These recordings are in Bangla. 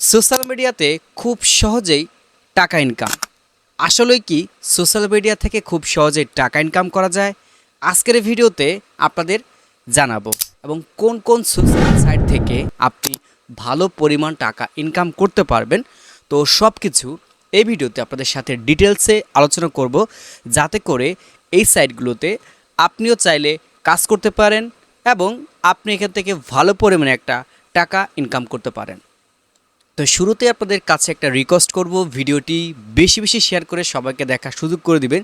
সোশ্যাল মিডিয়াতে খুব সহজেই টাকা ইনকাম আসলে কি, সোশ্যাল মিডিয়া থেকে খুব সহজেই টাকা ইনকাম করা যায়? আজকের ভিডিওতে আপনাদের জানাব এবং কোন কোন সোশ্যাল সাইট থেকে আপনি ভালো পরিমাণ টাকা ইনকাম করতে পারবেন। তো সব কিছু এই ভিডিওতে আপনাদের সাথে ডিটেলসে আলোচনা করব, যাতে করে এই সাইটগুলোতে আপনিও চাইলে কাজ করতে পারেন এবং আপনি এখান থেকে ভালো পরিমাণে একটা টাকা ইনকাম করতে পারেন। তো শুরুতে আপনাদের কাছে একটা রিকোয়েস্ট করব, ভিডিওটি বেশি বেশি শেয়ার করে সবাইকে দেখার সুযোগ করে দিবেন,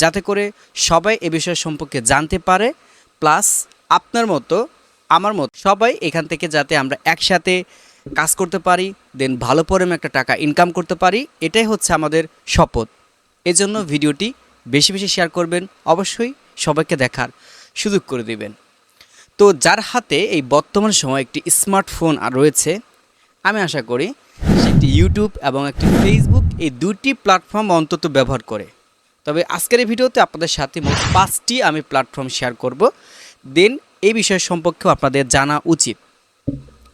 যাতে করে সবাই এ বিষয় সম্পর্কে জানতে পারে প্লাস আপনার মতো, আমার মতো সবাই এখান থেকে যাতে আমরা একসাথে কাজ করতে পারি দেন ভালো পরিমাণে একটা টাকা ইনকাম করতে পারি, এটাই হচ্ছে আমাদের শপথ। এজন্য ভিডিওটি বেশি বেশি শেয়ার করবেন, অবশ্যই সবাইকে দেখার সুযোগ করে দিবেন। তো যার হাতে এই বর্তমান সময় একটি স্মার্টফোন আর রয়েছে আমি আশা করি একটি ইউটিউব এবং একটি ফেসবুক এই দুটি প্ল্যাটফর্ম অন্তত ব্যবহার করে। তবে আজকের এই ভিডিওতে আপনাদের সাথে মোট পাঁচটি আমি প্ল্যাটফর্ম শেয়ার করব। দেন এই বিষয় সম্পর্কেও আপনাদের জানা উচিত।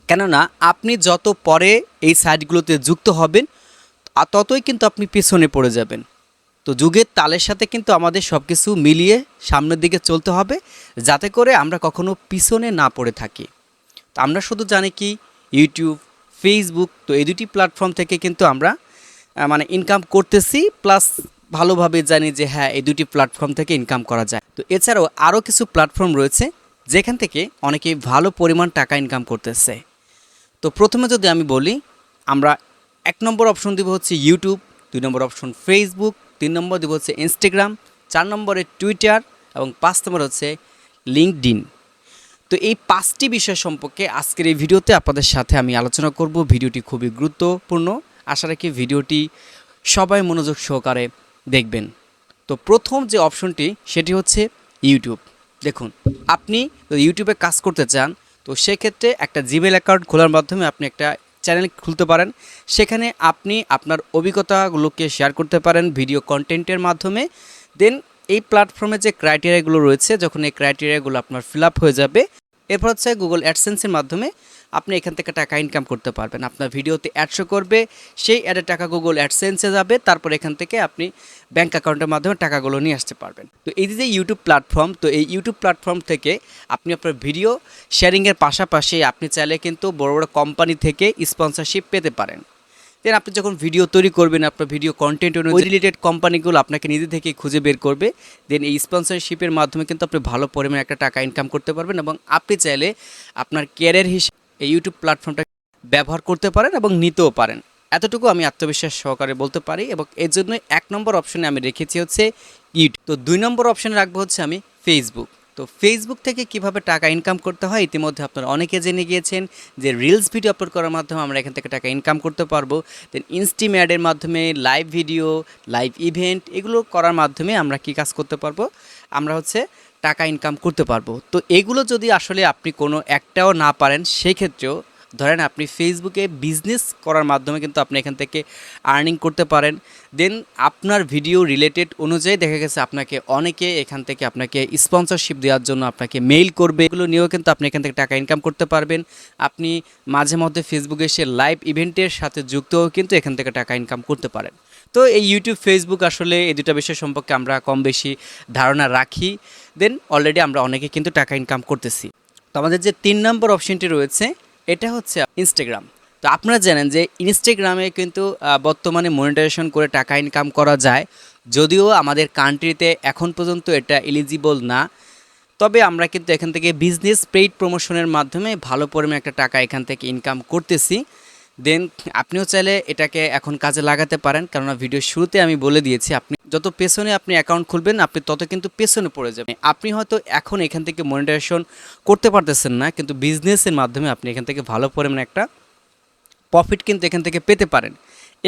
কেননা আপনি যত পরে এই সাইটগুলোতে যুক্ত হবেন ততই কিন্তু আপনি পেছনে পড়ে যাবেন। তো যুগের তালের সাথে কিন্তু আমাদের সব কিছু মিলিয়ে সামনের দিকে চলতে হবে, যাতে করে আমরা কখনো পিছনে না পড়ে থাকি। তো আমরা শুধু জানি কি ইউটিউব ফেসবুক তো এই দুটি প্ল্যাটফর্ম থেকে কিন্তু আমরা মানে ইনকাম করতেছি প্লাস ভালোভাবে জানি যে হ্যাঁ এই দুটি প্ল্যাটফর্ম থেকে ইনকাম করা যায়। তো এছাড়াও আরও কিছু প্ল্যাটফর্ম রয়েছে, যেখান থেকে অনেকেই ভালো পরিমাণ টাকা ইনকাম করতেছে। তো প্রথমে যদি আমি বলি, আমরা এক নম্বর অপশন দিব হচ্ছে ইউটিউব দুই নম্বর অপশন ফেসবুক তিন নম্বর দিব হচ্ছে ইনস্টাগ্রাম চার নম্বরে টুইটার এবং পাঁচ নম্বর হচ্ছে লিঙ্কডিন তো এই পাঁচটি বিষয় সম্পর্কে আজকের এই ভিডিওতে আপনাদের সাথে আমি আলোচনা করব। ভিডিওটি খুবই গুরুত্বপূর্ণ। আশা রাখি ভিডিওটি সবাই মনোযোগ সহকারে দেখবেন। তো প্রথম যে অপশনটি, সেটি হচ্ছে ইউটিউব। দেখুন, আপনি ইউটিউবে কাজ করতে চান, তো সেক্ষেত্রে একটা জিমেল অ্যাকাউন্ট খোলার মাধ্যমে আপনি একটা চ্যানেল খুলতে পারেন। সেখানে আপনি আপনার অভিজ্ঞতাগুলোকে শেয়ার করতে পারেন ভিডিও কন্টেন্টের মাধ্যমে। দেন এই প্ল্যাটফর্মে যে ক্রাইটেরিয়াগুলো রয়েছে, যখন এই ক্রাইটেরিয়াগুলো আপনার ফিল হয়ে যাবে এরপর হচ্ছে গুগল অ্যাডসেন্সের মাধ্যমে আপনি এখান থেকে টাকা ইনকাম করতে পারবেন। আপনার ভিডিওতে অ্যাড শো করবে, সেই অ্যাডের টাকা গুগল অ্যাডসেন্সে যাবে, তারপর এখান থেকে আপনি ব্যাঙ্ক অ্যাকাউন্টের মাধ্যমে টাকাগুলো নিয়ে আসতে পারবেন। তো এই যে ইউটিউব প্ল্যাটফর্ম তো এই ইউটিউব প্ল্যাটফর্ম থেকে আপনি আপনার ভিডিও শেয়ারিংয়ের পাশাপাশি আপনি চাইলে কিন্তু বড় বড় কোম্পানি থেকে স্পন্সরশিপ পেতে পারেন। দেন আপনি যখন ভিডিও তৈরি করবেন, আপনার ভিডিও কন্টেন্ট অনুযায়ী রিলেটেড কোম্পানিগুলো আপনাকে নিজে থেকে খুঁজে বের করবে। দেন এই স্পন্সরশিপের মাধ্যমে কিন্তু আপনি ভালো পরিমাণে একটা টাকা ইনকাম করতে পারবেন এবং আপনি চাইলে আপনার ক্যারিয়ার হিসেবে এই ইউটিউব প্ল্যাটফর্মটা ব্যবহার করতে পারেন এবং নিতেও পারেন। এতটুকু আমি আত্মবিশ্বাস সহকারে বলতে পারি এবং এর জন্য এক নম্বর অপশনে আমি রেখেছি হচ্ছে ইউটিউব তো দুই নম্বর অপশনে রাখব হচ্ছে আমি ফেসবুক তো ফেসবুক থেকে কীভাবে টাকা ইনকাম করতে হয়, ইতিমধ্যে আপনারা অনেকে জেনে গিয়েছেন যে রিলস ভিডিও আপলোড করার মাধ্যমে আমরা এখান থেকে টাকা ইনকাম করতে পারব। দেন ইনস্টিম অ্যাডের মাধ্যমে লাইভ ভিডিও লাইভ ইভেন্ট এগুলো করার মাধ্যমে আমরা কি কাজ করতে পারব? আমরা হচ্ছে টাকা ইনকাম করতে পারব। তো এগুলো যদি আসলে আপনি কোনো একটাও না পারেন সেই ক্ষেত্রেও ধরেন আপনি ফেসবুকে বিজনেস করার মাধ্যমে কিন্তু আপনি এখান থেকে আর্নিং করতে পারেন। দেন আপনার ভিডিও রিলেটেড অনুযায়ী দেখা গেছে আপনাকে অনেকে এখান থেকে আপনাকে স্পন্সরশিপ দেওয়ার জন্য আপনাকে মেইল করবে। এগুলো নিয়েও কিন্তু আপনি এখান থেকে টাকা ইনকাম করতে পারবেন। আপনি মাঝে মধ্যে ফেসবুকে এসে লাইভ ইভেন্টের সাথে যুক্ত হয়েও কিন্তু এখান থেকে টাকা ইনকাম করতে পারেন। তো এই ইউটিউব ফেসবুক আসলে এই দুটা বিষয় সম্পর্কে আমরা কম বেশি ধারণা রাখি। দেন অলরেডি আমরা অনেকে কিন্তু টাকা ইনকাম করতেছি। তো আমাদের যে তিন নম্বর অপশনটি রয়েছে এটা হচ্ছে ইনস্টাগ্রাম তো আপনারা জানেন যে ইনস্টাগ্রামে কিন্তু বর্তমানে মনিটাইজেশন করে টাকা ইনকাম করা যায়। যদিও আমাদের কান্ট্রিতে এখন পর্যন্ত এটা এলিজিবল না। তবে আমরা কিন্তু এখান থেকে বিজনেস পেইড প্রমোশনের মাধ্যমে ভালো পরিমাণে একটা টাকা এখান থেকে ইনকাম করতেছি। দেন আপনিও চাইলে এটাকে এখন কাজে লাগাতে পারেন। কেননা ভিডিও শুরুতে আমি বলে দিয়েছি, আপনি যত পেছনে আপনি অ্যাকাউন্ট খুলবেন, আপনি তত কিন্তু পেছনে পড়ে যাবেন। আপনি হয়তো এখন এখান থেকে মনিটাইজেশন করতে পারতেছেন না, কিন্তু বিজনেসের মাধ্যমে আপনি এখান থেকে ভালো পরিমাণে একটা প্রফিট কিন্তু এখান থেকে পেতে পারেন।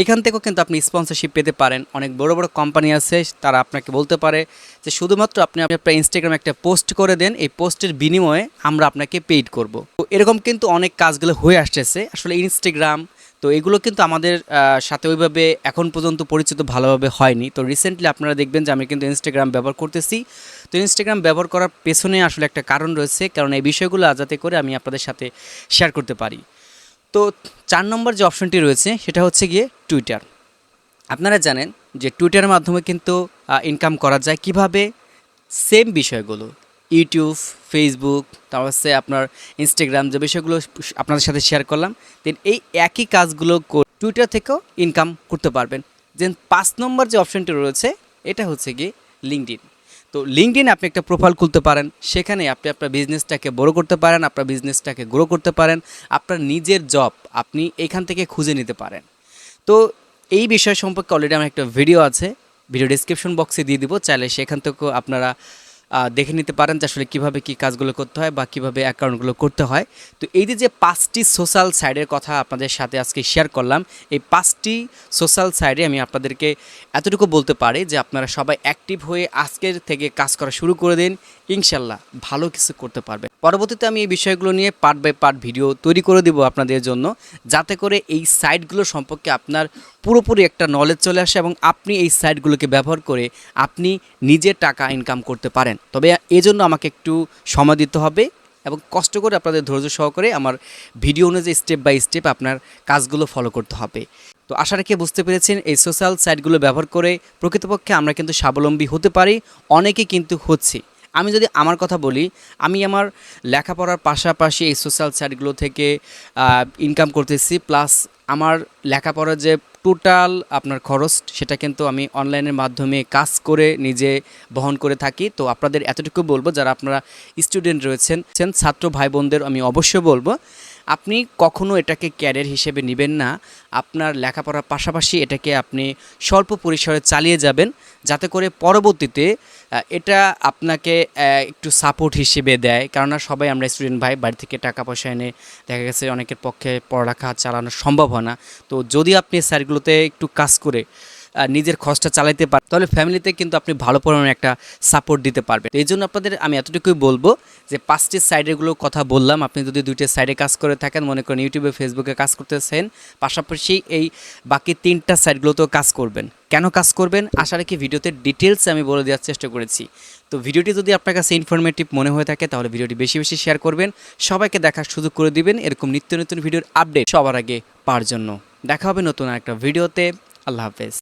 এখান থেকেও কিন্তু আপনি স্পন্সরশিপ পেতে পারেন। অনেক বড় বড় কোম্পানি আছে, তারা আপনাকে বলতে পারে যে শুধুমাত্র আপনি আপনি আপনার ইনস্টাগ্রামে একটা পোস্ট করে দেন, এই পোস্টের বিনিময়ে আমরা আপনাকে পেইড করব। তো এরকম কিন্তু অনেক কাজগুলো হয়ে আসতেছে। আসলে ইনস্টাগ্রাম তো এগুলো কিন্তু আমাদের সাথে ওইভাবে এখন পর্যন্ত পরিচিত ভালোভাবে হয়নি। তো রিসেন্টলি আপনারা দেখবেন যে আমি কিন্তু ইনস্টাগ্রাম ব্যবহার করতেছি। তো ইনস্টাগ্রাম ব্যবহার করার পেছনে আসলে একটা কারণ রয়েছে, কারণ এই বিষয়গুলো যাতে করে আমি আপনাদের সাথে শেয়ার করতে পারি। তো চার নম্বর যে অপশনটি রয়েছে, সেটা হচ্ছে গিয়ে টুইটার আপনারা জানেন যে টুইটারের মাধ্যমে কিন্তু ইনকাম করা যায়। কীভাবে? সেম বিষয়গুলো। ইউটিউব ফেসবুক তারপর হচ্ছে আপনার ইনস্টাগ্রাম যে বিষয়গুলো আপনাদের সাথে শেয়ার করলাম দেন এই একই কাজগুলো টুইটার থেকেও ইনকাম করতে পারবেন। দেন পাঁচ নম্বর যে অপশনটি রয়েছে, এটা হচ্ছে গিয়ে লিঙ্কডিন তো লিঙ্কডিন আপনি একটা প্রোফাইল খুলতে পারেন, সেখানে আপনি আপনার বিজনেসটাকে বড় করতে পারেন, আপনার বিজনেসটাকে গ্রো করতে পারেন, আপনার নিজের জব আপনি এখান থেকে খুঁজে নিতে পারেন। তো এই বিষয় সম্পর্কে অলরেডি আমার একটা ভিডিও আছে ভিডিও ডিসক্রিপশন বক্সে দিয়ে দিব, চাইলে সেখান থেকেও আপনারা দেখে নিতে পারেন যে আসলে কীভাবে কী কাজগুলো করতে হয় বা কীভাবে অ্যাকাউন্টগুলো করতে হয়। তো এই যে পাঁচটি সোশ্যাল সাইডের কথা আপনাদের সাথে আজকে শেয়ার করলাম, এই পাঁচটি সোশ্যাল সাইডে আমি আপনাদেরকে এতটুকু বলতে পারি যে আপনারা সবাই অ্যাক্টিভ হয়ে আজকের থেকে কাজ করা শুরু করে দিন ইনশাল্লাহ ভালো কিছু করতে পারবেন। পরবর্তীতে আমি এই বিষয়গুলো নিয়ে পার্ট বাই পার্ট ভিডিও তৈরি করে দিব আপনাদের জন্য, যাতে করে এই সাইটগুলো সম্পর্কে আপনার পুরোপুরি একটা নলেজ চলে আসে এবং আপনি এই সাইটগুলোকে ব্যবহার করে আপনি নিজে টাকা ইনকাম করতে পারেন। তবে এজন্য আমাকে একটু সময় দিতে হবে এবং কষ্ট করে আপনাদের ধৈর্য সহকারে আমার ভিডিও অনুযায়ী স্টেপ বাই স্টেপ আপনার কাজগুলো ফলো করতে হবে। তো আশা রেখে বুঝতে পেরেছেন, এই সোশ্যাল সাইটগুলো ব্যবহার করে প্রকৃতপক্ষে আমরা কিন্তু স্বাবলম্বী হতে পারি, অনেকে কিন্তু হচ্ছে। আমি যদি আমার কথা বলি আমি আমার লেখাপড়ার পাশাপাশি এই সোশ্যাল সাইটগুলো থেকে ইনকাম করতেছি প্লাস আমার লেখাপড়ার যে টোটাল আপনার খরচ সেটা কিন্তু আমি অনলাইনের মাধ্যমে কাজ করে নিজে বহন করে থাকি। তো আপনাদের এতটুকু বলব যারা আপনারা স্টুডেন্ট রয়েছেন ছেন, ছাত্র ভাই বোনদের আমি অবশ্যই বলব আপনি কখনো এটাকে ক্যারিয়ার হিসেবে নেবেন না। আপনার লেখাপড়ার পাশাপাশি এটাকে আপনি স্বল্প পরিসরে চালিয়ে যাবেন, যাতে করে পরবর্তীতে এটা আপনাকে একটু সাপোর্ট হিসেবে দেয়। কেননা সবাই আমরা স্টুডেন্ট ভাই, বাড়ি থেকে টাকা পয়সা এনে দেখা গেছে অনেকের পক্ষে পড়ালেখা চালানো সম্ভব হয় না। তো যদি আপনি স্যারগুলোতে একটু কাজ করে নিজের খরচটা চালাইতে পারেন তাহলে ফ্যামিলিতে কিন্তু আপনি ভালো পরিমাণে একটা সাপোর্ট দিতে পারবেন। এই জন্য আপনাদের আমি এতটুকুই বলব যে পাঁচটি সাইডেগুলো কথা বললাম। আপনি যদি দুইটা সাইডে কাজ করে থাকেন, মনে করেন ইউটিউবে ফেসবুকে কাজ করতেছেন, পাশাপাশি এই বাকি তিনটা সাইডগুলোতেও কাজ করবেন। কেন কাজ করবেন? আশা রাখি ভিডিওতে ডিটেলস আমি বলে দেওয়ার চেষ্টা করেছি। তো ভিডিওটি যদি আপনার কাছে ইনফরমেটিভ মনে হয়ে থাকে, তাহলে ভিডিওটি বেশি বেশি শেয়ার করবেন। সবাইকে দেখার সুযোগ করে দিবেন। এরকম নিত্য নতুন ভিডিওর আপডেট সবার আগে পাওয়ার জন্য। দেখা হবে নতুন একটা ভিডিওতে। আল্লাহ হাফেজ।